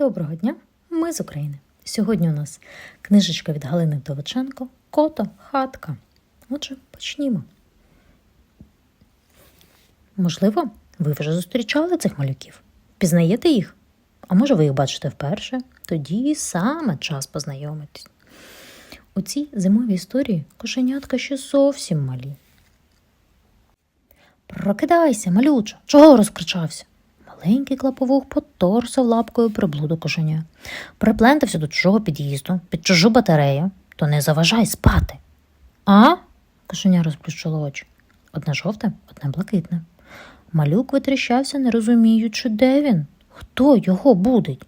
Доброго дня, ми з України. Сьогодні у нас книжечка від Галини Вдовиченко Кото хатка. Отже, почнімо. Можливо, ви вже зустрічали цих малюків? Пізнаєте їх? А може, ви їх бачите вперше? Тоді саме час познайомитись. У цій зимовій історії кошенятка ще зовсім малі. Прокидайся, малючо, чого розкричався? Маленький клаповух поторсав лапкою приблуду кошеня. Приплентався до чужого під'їзду, під чужу батарею, то не заважай спати. А? кошеня розплющило очі. Одне жовте, одне блакитне. Малюк витріщався, не розуміючи, де він, хто його будить.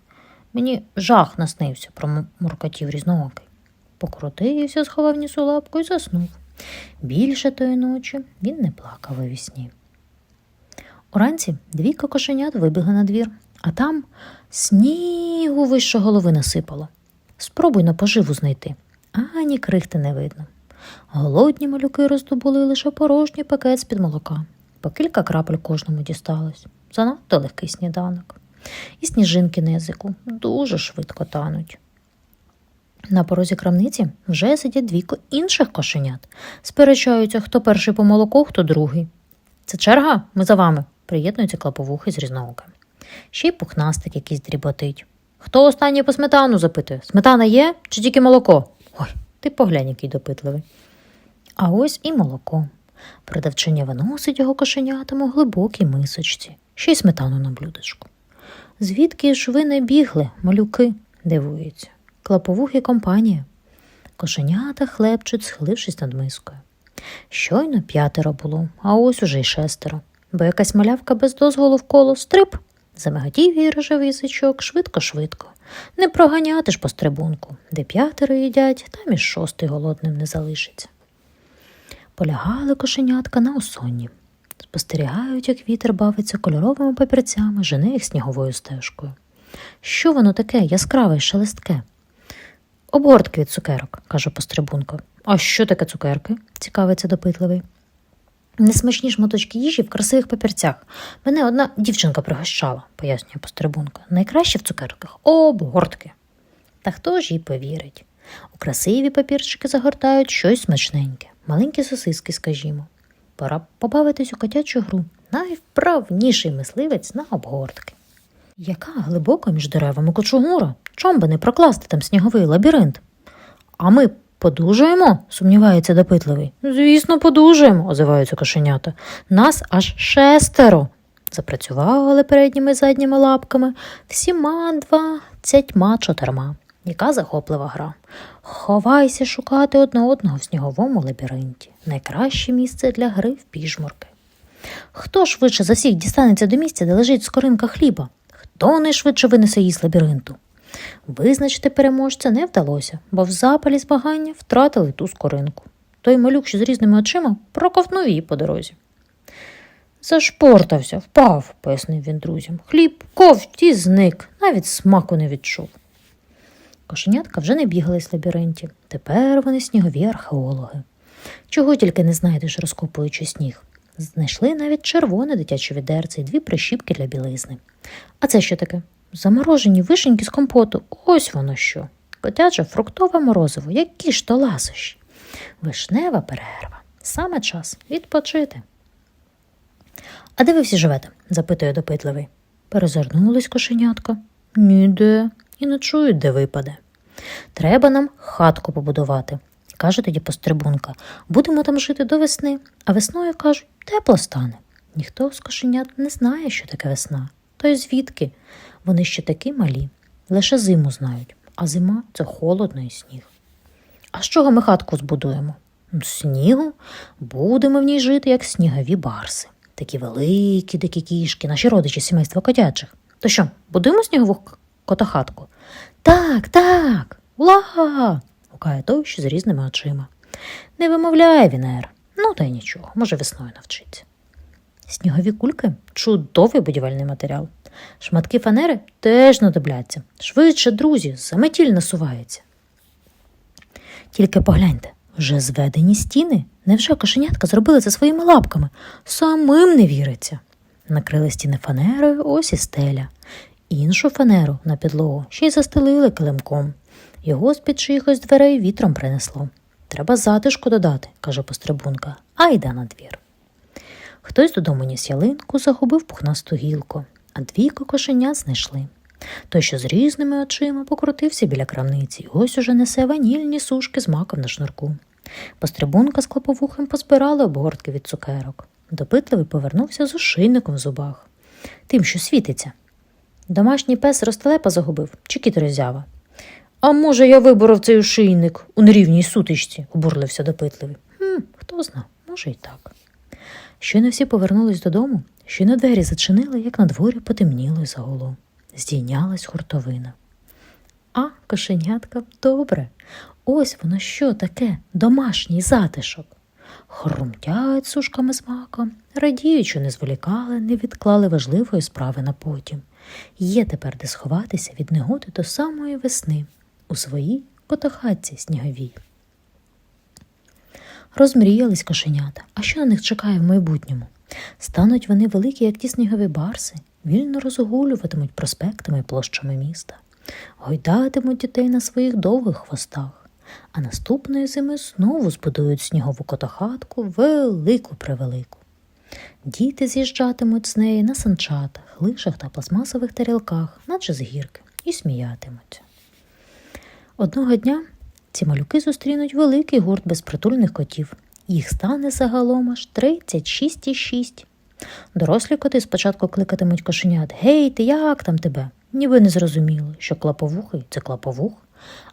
Мені жах наснився, промуркотів різноокий. Покрутився, сховав нісу лапку і заснув. Більше тої ночі він не плакав у вісні. Уранці двійка кошенят вибігли на двір, а там снігу вище голови насипало. Спробуй на поживу знайти, ані крихти не видно. Голодні малюки роздобули лише порожній пакет з-під молока. По кілька крапель кожному дісталось. Занадто легкий сніданок. І сніжинки на язику дуже швидко тануть. На порозі крамниці вже сидять двійко інших кошенят. Сперечаються, хто перший по молоку, хто другий. Це черга, ми за вами, приєднуються клаповухи з різнооким. Ще й пухнастик якийсь дріботить. Хто останній по сметану запитує? Сметана є чи тільки молоко? Ой, ти поглянь, який допитливий. А ось і молоко. Продавчиня виносить його кошенятам у глибокій мисочці, ще й сметану на блюдечку. Звідки ж ви не бігли, малюки? дивується. Клаповух і компанія. Кошенята хлебчуть, схилившись над мискою. Щойно п'ятеро було, а ось уже й шестеро, бо якась малявка без дозволу вколо стрип. Замигатів їй рожевий язичок швидко-швидко. Не проганяти ж по стрибунку, де п'ятеро їдять, там і шостий голодним не залишиться. Полягали кошенятка на осонні. Спостерігають, як вітер бавиться кольоровими папірцями, жене їх сніговою стежкою. Що воно таке яскраве й шелестке? Обгортки від цукерок, каже пострибунко. А що таке цукерки? цікавиться допитливий. Несмачні шматочки їжі в красивих папірцях. Мене одна дівчинка пригощала, пояснює пострибунка. Найкраще в цукерках обгортки. Та хто ж їй повірить? У красиві папірчики загортають щось смачненьке, маленькі сосиски, скажімо. Пора побавитись у котячу гру. Найвправніший мисливець на обгортки. Яка глибока між деревами кочугура? Чом би не прокласти там сніговий лабіринт? А ми подужаємо? сумнівається допитливий. Звісно, подужаємо, озиваються кошенята. Нас аж шестеро. Запрацювали передніми і задніми лапками, всіма двадцятьма чотирма. Яка захоплива гра. Ховайся шукати одне одного в сніговому лабіринті. Найкраще місце для гри в піжмурки. Хто швидше за всіх дістанеться до місця, де лежить скоринка хліба? Хто найшвидше винесе її з лабіринту? Визначити переможця не вдалося, бо в запалі змагання втратили ту скоринку. Той малюк, що з різними очима, проковтнув її по дорозі. Зашпортався, впав, пояснив він друзям. Хліб ковть і зник, навіть смаку не відчув. Кошенятка вже не бігали з лабіринтів. Тепер вони снігові археологи. Чого тільки не знайдеш, розкопуючи сніг. Знайшли навіть червоне дитяче відерце і дві прищіпки для білизни. А це що таке? Заморожені вишеньки з компоту. Ось воно що. Котяче фруктове морозиво, які ж то ласощі. Вишнева перерва. Саме час відпочити. А де ви всі живете? запитує допитливий. Перезирнулись кошенятка. Ніде. І не чують, де випаде. Треба нам хатку побудувати, каже тоді пострибунка. Будемо там жити до весни, а весною кажуть, тепло стане. Ніхто з кошенят не знає, що таке весна. То й звідки? Вони ще такі малі, лише зиму знають, а зима це холодно і сніг. А з чого ми хатку збудуємо? З снігу будемо в ній жити, як снігові барси. Такі великі, дикі кішки, наші родичі сімейства котячих. То що, будуємо снігову котохатку? Так, так, ула! гукає той, що з різними очима. Не вимовляє Вінер. Ну, та й нічого, може, весною навчиться. Снігові кульки чудовий будівельний матеріал. Шматки фанери теж знадобляться. Швидше, друзі, заметіль насувається. Тільки погляньте, вже зведені стіни. Невже кошенятка зробили це своїми лапками? Самим не віриться. Накрили стіни фанерою, ось і стеля. Іншу фанеру на підлогу ще й застелили килимком. Його з-під чиїхось дверей вітром принесло. Треба затишку додати, каже пострибунка, а йде на двір. Хтось додому ніс ялинку, загубив пухнасту гілку, а двійко кошенят знайшли. Той, що з різними очима покрутився біля крамниці, і ось уже несе ванільні сушки з маком на шнурку. Пострибунка з клоповухом позбирали обгортки від цукерок. Допитливий повернувся з ошийником в зубах. Тим, що світиться. Домашній пес розтелепа загубив, чи кіт роззява. А може, я виборов цей ошийник у нерівній сутичці, обурлився допитливий. Хм, хто зна, може й так. Щойно всі повернулись додому, щойно двері зачинили, як на дворі потемніло й загуло. Здійнялась хуртовина. А, кошенятка, добре. Ось воно що таке, домашній затишок. Хрумтяють сушками з маком, радіють, що не зволікали, не відклали важливої справи на потім. Є тепер де сховатися від негоди до самої весни у своїй котохатці сніговій. Розмріялись кошенята, а що на них чекає в майбутньому? Стануть вони великі, як ті снігові барси, вільно розгулюватимуть проспектами і площами міста, гойдатимуть дітей на своїх довгих хвостах, а наступної зими знову збудують снігову котохатку велику превелику. Діти з'їжджатимуть з неї на санчатах, лижах та пластмасових тарілках, наче з гірки, і сміятимуться. Одного дня ці малюки зустрінуть великий гурт безпритульних котів. Їх стане загалом аж 36,6. Дорослі коти спочатку кликатимуть кошенят Гей, ти як там тебе? Ніби не зрозуміли, що клаповухий це клаповух,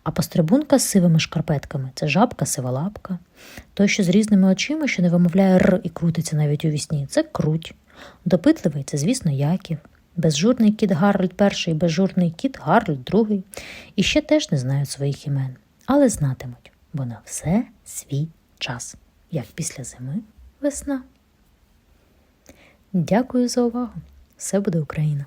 а пострибунка з сивими шкарпетками це жабка сиволапка. Той, що з різними очима, що не вимовляє р і крутиться навіть у вісні, це круть. Допитливий це, звісно, Яків. Безжурний кіт Гарльд перший, безжурний кіт Гарльд другий. І ще теж не знають своїх імен, але знатимуть, бо на все свій час, як після зими весна. Дякую за увагу. Все буде Україна!